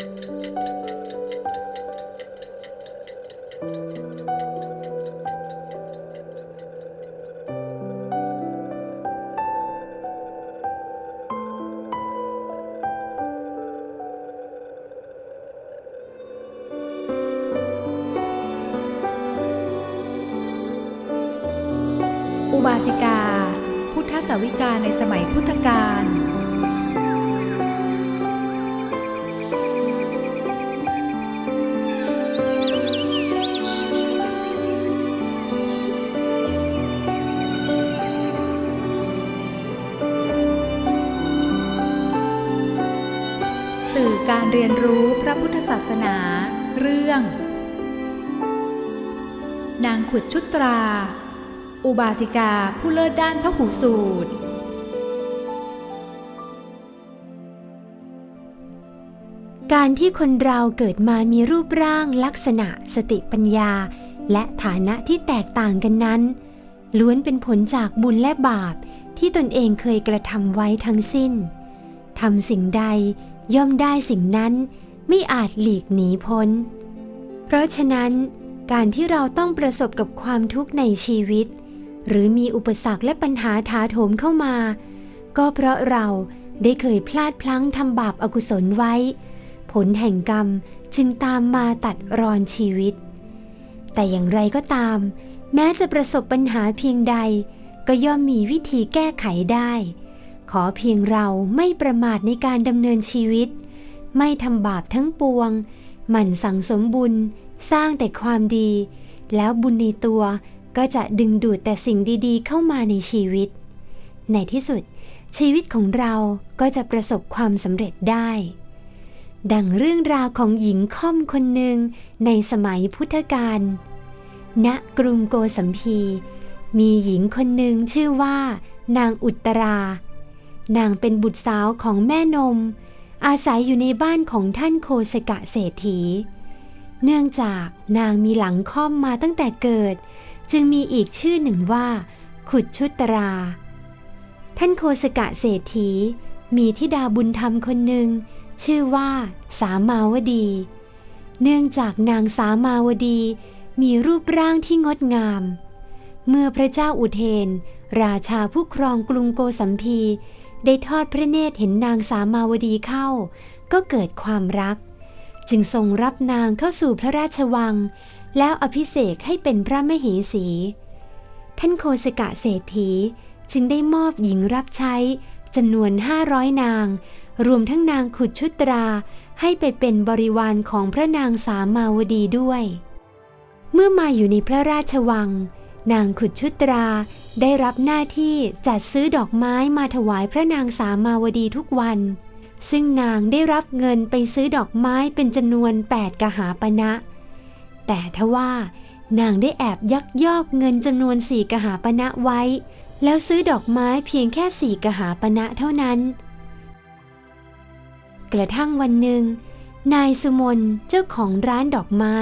อุบาสิกา พุทธสาวิกาในสมัยพุทธกาล สื่อการเรียนรู้พระพุทธศาสนา เรื่อง นางขุดชุตรา อุบาสิกาผู้เลิศด้านพระหูสูตร การที่คนเราเกิดมามีรูปร่างลักษณะสติปัญญา และฐานะที่แตกต่างกันนั้น ล้วนเป็นผลจากบุญและบาปที่ตนเองเคยกระทำไว้ทั้งสิ้นทำสิ่งใดย่อมได้สิ่งนั้นไม่อาจหลีกหนีพ้น เพราะฉะนั้น การที่เราต้องประสบกับความทุกข์ในชีวิต หรือมีอุปสรรคและปัญหาถาโถมเข้ามา ก็เพราะเราได้เคยพลาดพลั้งทำบาปอากุศลไว้ ผลแห่งกรรมจึงตามมาตัดรอนชีวิต แต่อย่างไรก็ตาม แม้จะประสบปัญหาเพียงใด ก็ย่อมมีวิธีแก้ไขได้ ขอเพียงเราไม่ประมาทในการดำเนินชีวิต ไม่ทำบาปทั้งปวง หมั่นสั่งสมบุญ สร้างแต่ความดี แล้วบุญในตัวก็จะดึงดูดแต่สิ่งดีๆ เข้ามาในชีวิต ในที่สุด ชีวิตของเราก็จะประสบความสำเร็จได้ ดังเรื่องราวของหญิงค่อมคนหนึ่งในสมัยพุทธกาล ณ กรุงโกสัมพี มีหญิงคนหนึ่งชื่อว่านางอุตรา นางเป็นบุตรสาวของแม่นม อาศัยอยู่ในบ้านของท่านโคสกะเศรษฐี เนื่องจากนางมีหลังค่อมมาตั้งแต่เกิด จึงมีอีกชื่อหนึ่งว่า ขุดชุตรา ท่านโคสกะเศรษฐี มีธิดาบุญธรรมคนหนึ่ง ชื่อว่า สามาวดี เนื่องจากนางสามาวดีมีรูปร่างที่งดงาม เมื่อพระเจ้าอุเทน ราชาผู้ครองกรุงโกสัมพี ได้ทอดพระเนตรเห็นนางสามาวดีเข้า ก็เกิดความรัก จึงทรงรับนางเข้าสู่พระราชวัง แล้วอภิเษกให้เป็นพระมเหสี ท่านโคสกะเศรษฐีจึงได้มอบหญิงรับใช้จำนวนห้าร้อยนาง รวมทั้งนางขุดชุตราให้ไปเป็นบริวารของพระนางสามาวดีด้วย เมื่อมาอยู่ในพระราชวัง นางขุดชุตราได้รับหน้าที่จัดซื้อดอกไม้มาถวายพระนางสามาวดีทุกวัน ซึ่งนางได้รับเงินไปซื้อดอกไม้เป็นจำนวนแปดกหาปณะแต่ทว่านางได้แอบยักยอกเงินจำนวนสี่กหาปณะไว้ แล้วซื้อดอกไม้เพียงแค่สี่กหาปณะเท่านั้น กระทั่งวันหนึ่ง นายสุมนเจ้าของร้านดอกไม้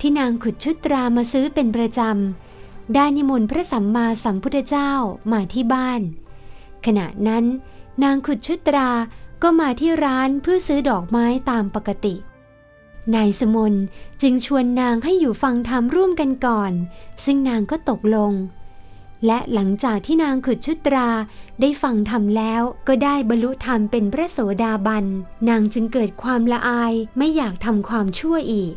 ที่นางขุดชุตรามาซื้อเป็นประจำ ได้นิมนต์พระสัมมาสัมพุทธเจ้ามาที่บ้าน ขณะนั้นนางขุดชุตราก็มาที่ร้านเพื่อซื้อดอกไม้ตามปกติ นายสมนจึงชวนนางให้อยู่ฟังธรรมร่วมกันก่อน ซึ่งนางก็ตกลง และหลังจากที่นางขุดชุตราได้ฟังธรรมแล้วก็ได้บรรลุธรรมเป็นพระโสดาบัน นางจึงเกิดความละอายไม่อยากทำความชั่วอีก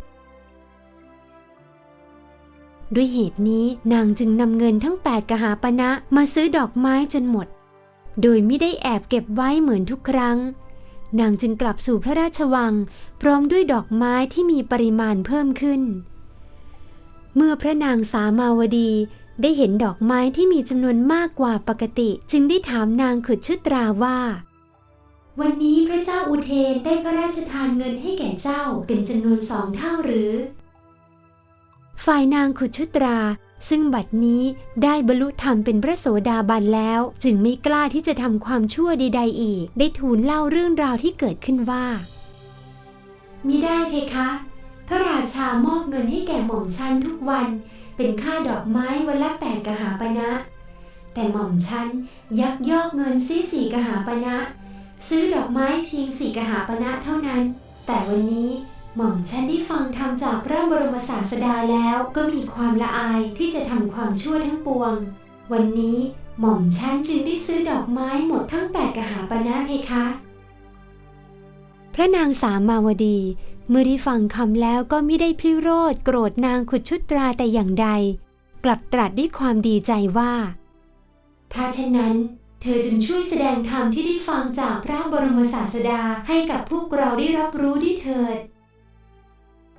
ด้วยเหตุนี้นางจึงนำเงินทั้ง 8 กหาปณะมาซื้อดอกไม้จนหมด โดยไม่ได้แอบเก็บไว้เหมือนทุกครั้ง นางจึงกลับสู่พระราชวัง พร้อมด้วยดอกไม้ที่มีปริมาณเพิ่มขึ้น เมื่อพระนางสามาวดีได้เห็นดอกไม้ที่มีจำนวนมากกว่าปกติ จึงได้ถามนางขุดชุตราว่า วันนี้พระเจ้าอุเทนได้พระราชทานเงินให้แก่เจ้าเป็นจำนวนสองเท่าหรือ ฝ่ายนางขุชุตรา ซึ่งบัดนี้ได้บรรลุธรรมเป็นพระโสดาบันแล้ว จึงไม่กล้าที่จะทำความชั่วใดๆอีก ได้ทูลเล่าเรื่องราวที่เกิดขึ้นว่ามิได้เพคะ พระราชามอบเงินให้แก่หม่อมชันทุกวัน เป็นค่าดอกไม้วันละแปดกหาปณะแต่หม่อมชันยักยอกเงินซีสี่กหาปณะซื้อดอกไม้เพียงสี่กหาปณะเท่านั้น แต่วันนี้ หม่อมฉันได้ฟังธรรมจากพระบรมศาสดาแล้วก็มีความละอายที่จะทำความชั่วทั้งปวง วันนี้หม่อมฉันจึงได้ซื้อดอกไม้หมดทั้งแปดกหาปณะเพคะ พระนางสามาวดี เมื่อได้ฟังคำแล้วก็ไม่ได้พิโรธโกรธนางขุดชุดตราแต่อย่างใด กลับตรัสด้วยความดีใจว่า ถ้าเช่นนั้น เธอจึงช่วยแสดงธรรมที่ได้ฟังจากพระบรมศาสดาให้กับพวกเราได้รับรู้ด้วยเถิด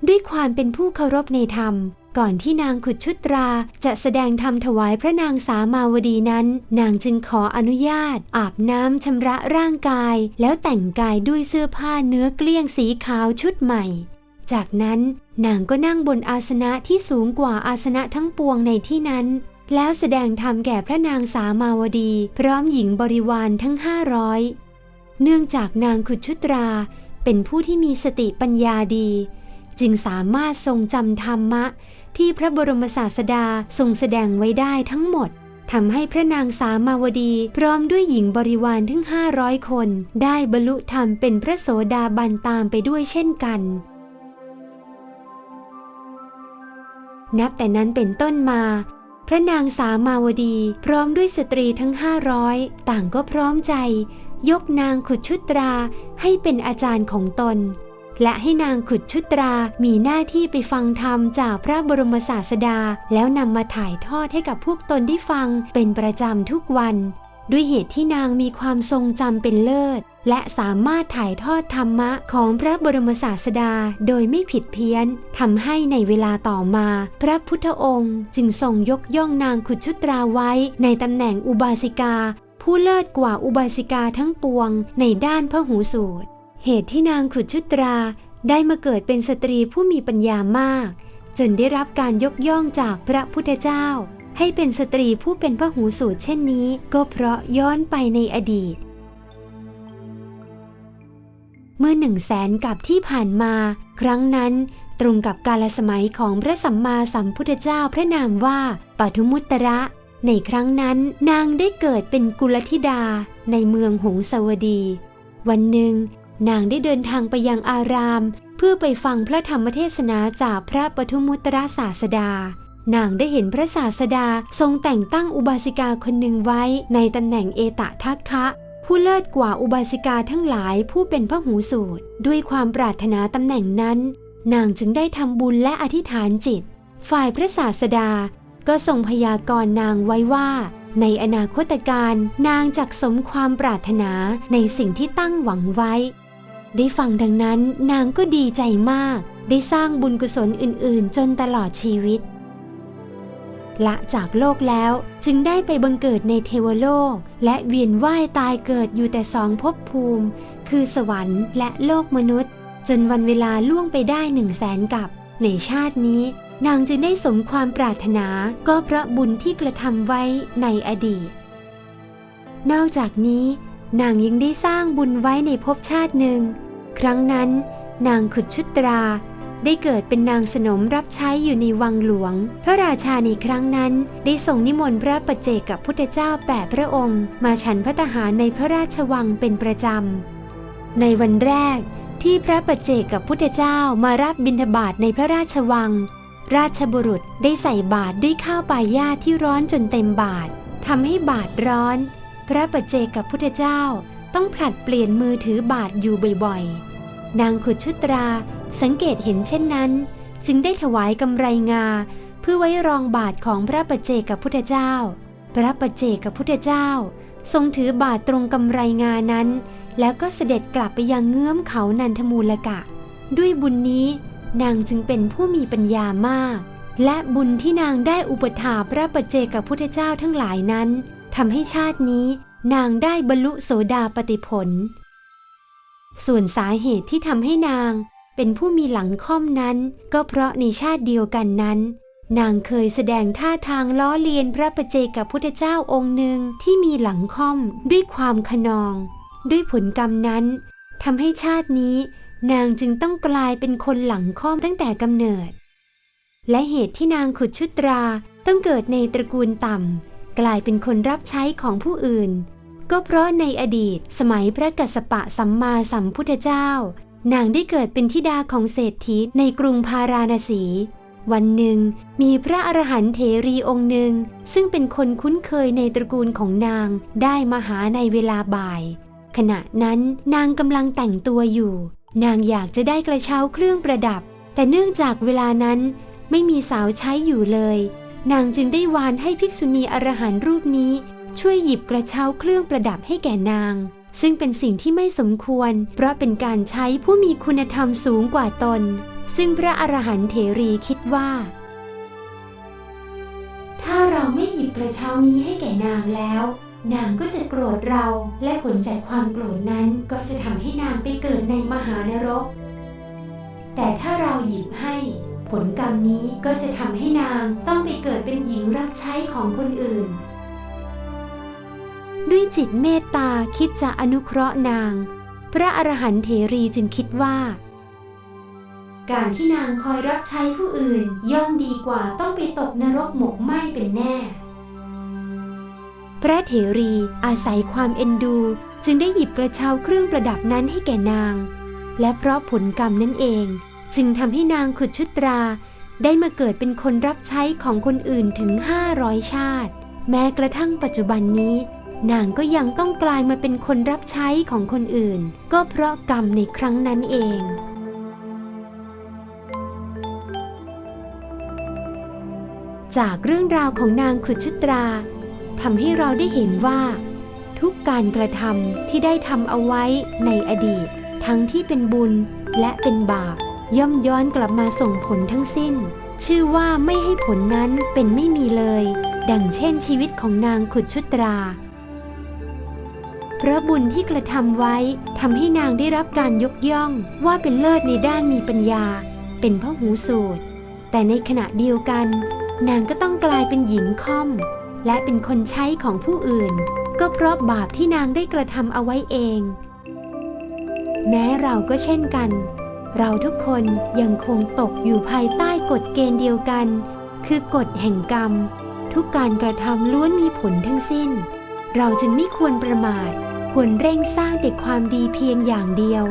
ด้วยความเป็นผู้เคารพในธรรม ก่อนที่นางขุดชุตราจะแสดงธรรมถวายพระนางสามาวดีนั้น นางจึงขออนุญาต อาบน้ำชำระร่างกาย แล้วแต่งกายด้วยเสื้อผ้าเนื้อเกลี้ยงสีขาวชุดใหม่ จากนั้นนางก็นั่งบนอาสนะที่สูงกว่าอาสนะทั้งปวงในที่นั้น แล้วแสดงธรรมแก่พระนางสามาวดี พร้อมหญิงบริวารทั้งห้าร้อยเนื่องจากนางขุดชุตรา เป็นผู้ที่มีสติปัญญาดี จึงสามารถทรงจำธรรมะ ที่พระบรมศาสดาทรงแสดงไว้ได้ทั้งหมดทำให้พระนางสามาวดี พร้อมด้วยหญิงบริวารถึงห้าร้อยคน ได้บรรลุธรรมเป็นพระโสดาบันตามไปด้วยเช่นกัน นับแต่นั้นเป็นต้นมา พระนางสามาวดี พร้อมด้วยสตรีทั้งห้าร้อยต่างก็พร้อมใจ ยกนางขุดชุตราให้เป็นอาจารย์ของตน และให้นางขุดชุตรามีหน้าที่ไปฟังธรรมจากพระบรมศาสดา แล้วนำมาถ่ายทอดให้กับพวกตนได้ฟังเป็นประจำทุกวัน ด้วยเหตุที่นางมีความทรงจำเป็นเลิศ และสามารถถ่ายทอดธรรมะของพระบรมศาสดาโดยไม่ผิดเพี้ยนทำให้ในเวลาต่อมา พระพุทธองค์จึงทรงยกย่องนางขุดชุตราไว้ในตำแหน่งอุบาสิกา ผู้เลิศกว่าอุบาสิกาทั้งปวงในด้านพระหูสูตร เหตุที่นางขุดชุตราได้มาเกิดเป็นสตรีผู้มีปัญญามาก จนได้รับการยกย่องจากพระพุทธเจ้า ให้เป็นสตรีผู้เป็นพระหูสูตรเช่นนี้ ก็เพราะย้อนไปในอดีต เมื่อหนึ่งแสนกับที่ผ่านมา ครั้งนั้นตรงกับกาลสมัยของพระสัมมาสัมพุทธเจ้าพระนามว่าปทุมุตระ ในครั้งนั้นนางได้เกิดเป็นกุลธิดาในเมืองหงสาวดี วันหนึ่ง นางได้เดินทางไปยังอาราม เพื่อไปฟังพระธรรมเทศนาจากพระปทุมุตระศาสดา นางได้เห็นพระศาสดาทรงแต่งตั้งอุบาสิกาคนหนึ่งไว้ในตำแหน่งเอตะทัคคะผู้เลิศกว่าอุบาสิกาทั้งหลายผู้เป็นพระหูสูตร ด้วยความปรารถนาตำแหน่งนั้น นางจึงได้ทำบุญและอธิษฐานจิต ฝ่ายพระศาสดา ก็ทรงพยากรณ์นางไว้ว่า ในอนาคตการนางจักสมความปรารถนาในสิ่งที่ตั้งหวังไว้ ได้ฟังดังนั้นนางก็ดีใจมาก ได้สร้างบุญกุศลอื่นๆ จนตลอดชีวิต ละจากโลกแล้วจึงได้ไปบังเกิดในเทวโลก และเวียนว่ายตายเกิดอยู่แต่สองภพภูมิ คือสวรรค์และโลกมนุษย์ จนวันเวลาล่วงไปได้หนึ่งแสนกับในชาตินี้ นางจึงได้สมความปรารถนาก็เพราะบุญที่กระทำไว้ในอดีต นอกจากนี้นางยังได้สร้างบุญไว้ในภพชาติหนึ่ง ครั้งนั้น นางขุดชุตรา ได้เกิดเป็นนางสนมรับใช้อยู่ในวังหลวง พระราชาในครั้งนั้น ได้ส่งนิมนต์พระประเจกกับพุทธเจ้าแปดพระองค์ มาฉันพระทหารในพระราชวังเป็นประจำ ในวันแรกที่พระประเจกกับพุทธเจ้ามารับบิณฑบาตในพระราชวัง ราชบุรุษได้ใส่บาตรด้วยข้าวปลายาที่ร้อนจนเต็มบาตรทำให้บาตรร้อน พระปัจเจกกับพุทธเจ้าต้องผลัดเปลี่ยนมือถือบาทอยู่บ่อยๆ นางขุดชุตราสังเกตเห็นเช่นนั้น จึงได้ถวายกำไรงา เพื่อไว้รองบาทของพระปัจเจกับพุทธเจ้า พระปัจเจกับพุทธเจ้า ทรงถือบาทตรงกำไรงานั้น แล้วก็เสด็จกลับไปยังเงื้อมเขานันทมูลกะ ด้วยบุญนี้นางจึงเป็นผู้มีปัญญามาก และบุญที่นางได้อุปถาพระปัจเจกกับพุทธเจ้าทั้งหลายนั้นทำให้ชาตินี้นางได้บรรลุโสดาปติผล ส่วนสาเหตุที่ทำให้นาง เป็นผู้มีหลังค่อมนั้น ก็เพราะในชาติเดียวกันนั้น นางเคยแสดงท่าทางล้อเลียนพระประเจกับพุทธเจ้าองค์หนึ่งที่มีหลังค่อมด้วยความขนอง ด้วยผลกรรมนั้นทำให้ชาตินี้ นางจึงต้องกลายเป็นคนหลังค่อมตั้งแต่กำเนิด และเหตุที่นางขุดชุตราต้องเกิดในตระกูลต่ำกลายเป็นคนรับใช้ของผู้อื่น ก็เพราะในอดีตสมัยพระกัสสปะสัมมาสัมพุทธเจ้า นางได้เกิดเป็นธิดาของเศรษฐีในกรุงพาราณสี วันหนึ่ง มีพระอรหันต์เถรีองค์หนึ่ง ซึ่งเป็นคนคุ้นเคยในตระกูลของนางได้มาหาในเวลาบ่าย ขณะนั้นนางกำลังแต่งตัวอยู่ นางอยากจะได้กระเช้าเครื่องประดับ แต่เนื่องจากเวลานั้นไม่มีสาวใช้อยู่เลย นางจึงได้วานให้ภิกษุณีอรหันต์รูปนี้ ช่วยหยิบกระเช้าเครื่องประดับให้แก่นาง ซึ่งเป็นสิ่งที่ไม่สมควร เพราะเป็นการใช้ผู้มีคุณธรรมสูงกว่าตน ซึ่งพระอรหันต์เถรีคิดว่า ถ้าเราไม่หยิบกระเช้านี้ให้แก่นางแล้ว นางก็จะโกรธเราและผลจากความโกรธนั้นก็จะทำให้นางไปเกิดในมหานรก แต่ถ้าเราหยิบให้ผลกรรมนี้ก็จะทำให้นางต้องไปเกิดเป็นหญิงรับใช้ของคนอื่น ด้วยจิตเมตตาคิดจะอนุเคราะห์นาง พระอรหันต์เถรีจึงคิดว่า การที่นางคอยรับใช้ผู้อื่นย่อมดีกว่าต้องไปตกนรกหมกไหม้เป็นแน่ พระเถรีอาศัยความเอ็นดูจึงได้หยิบกระเช้าเครื่องประดับนั้นให้แก่นาง และเพราะผลกรรมนั่นเอง จึงทำให้นางขุดชุตราได้มาเกิดเป็นคนรับใช้ของคนอื่นถึง 500 ชาติ แม้กระทั่งปัจจุบันนี้ นางก็ยังต้องกลายมาเป็นคนรับใช้ของคนอื่น ก็เพราะกรรมในครั้งนั้นเองจากเรื่องราวของนางขุดชุตราทำให้เราได้เห็นว่า ทุกการกระทำที่ได้ทำเอาไว้ในอดีต ทั้งที่เป็นบุญและเป็นบาป ย่อมย้อนกลับมาส่งผลทั้งสิ้น ชื่อว่าไม่ให้ผลนั้นเป็นไม่มีเลย ดังเช่นชีวิตของนางขุดชุตรา เพราะบุญที่กระทำไว้ทำให้นางได้รับการยกย่องว่าเป็นเลิศในด้านมีปัญญา เป็นพหูสูตร แต่ในขณะเดียวกัน นางก็ต้องกลายเป็นหญิงค่อม และเป็นคนใช้ของผู้อื่น ก็เพราะบาปที่นางได้กระทำเอาไว้เอง แม้เราก็เช่นกัน เราทุกคนยังคงตกอยู่ภายใต้กฎเกณฑ์เดียวกัน คือกฎแห่งกรรม ทุกการกระทำล้วนมีผลทั้งสิ้นเราจึงไม่ควรประมาท ควรเร่งสร้างแต่ความดีเพียงอย่างเดียว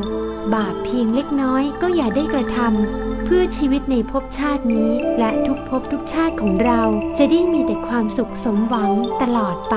บาปเพียงเล็กน้อยก็อย่าได้กระทำเพื่อชีวิตในภพชาตินี้และทุกภพทุกชาติของเราจะได้มีแต่ความสุขสมหวังตลอดไป